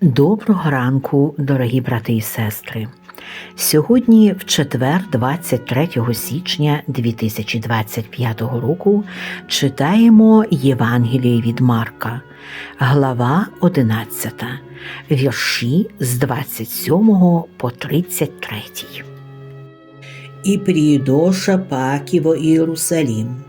Доброго ранку, дорогі брати і сестри. Сьогодні, в четвер, 23 січня 2025 року, читаємо Євангеліє від Марка, глава 11, вірші з 27 по 33. и приидоша паки во Иерусалим.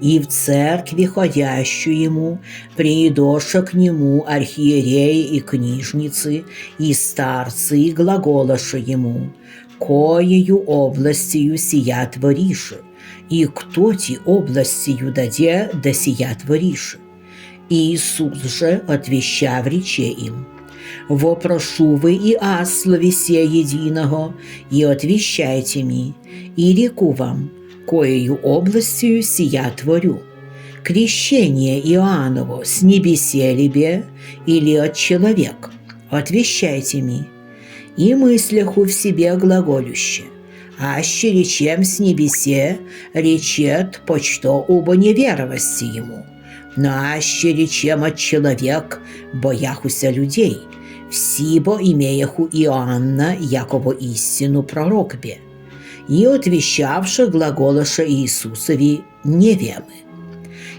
И в церкви ходящую приидоша к нему архиереи и книжницы, и старцы, и глаголоша ему, коею областью сия твориши, и кто ти областью даде, да сия твориши. Иисус же, отвещав рече им, «Вопрошу вы и о слове се единого, и отвещайте ми, и реку вам, коею областью сия творю. Крещение Иоанново с небесе либе или от человек? Отвещайте ми. И мысляху в себе глаголюще. Аще речем с небесе, речет, почто убо неверовости ему. Но аще речем от человек, бояхуся людей, всибо имеяху Иоанна, яково истину пророк бе. И отвещавши глаголоша Иисусови невемы.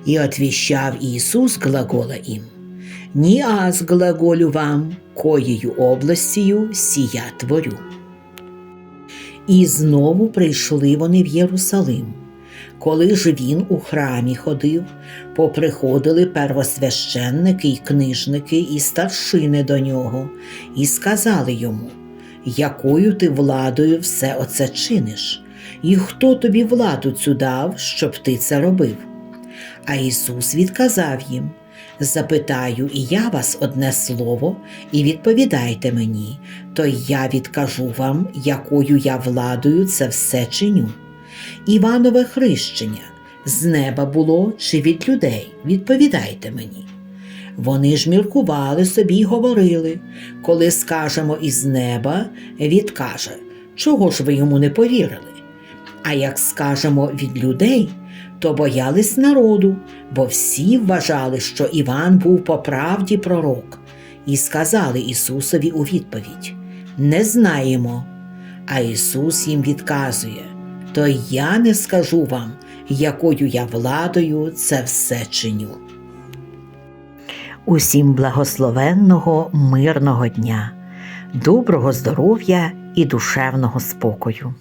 И отвещав Иисус глагола им, «Не аз глаголю вам, коєю областію сія творю». І знову прийшли вони в Єрусалим. Коли ж він у храмі ходив, поприходили первосвященники й книжники і старшини до нього, і сказали йому, якою ти владою все оце чиниш, і хто тобі владу цю дав, щоб ти це робив? А Ісус відказав їм: Запитаю і я вас одне слово, і відповідайте мені, то я відкажу вам, якою я владою це все чиню. Іванове хрещення з неба було чи від людей? Відповідайте мені. Вони ж міркували собі й говорили, коли скажемо із неба, відкаже, чого ж ви йому не повірили? А як скажемо від людей, то боялись народу, бо всі вважали, що Іван був по правді пророк, і сказали Ісусові у відповідь: Не знаємо. А Ісус їм відказує: То я не скажу вам, якою я владою це все чиню. Усім благословенного, мирного дня, доброго здоров'я і душевного спокою.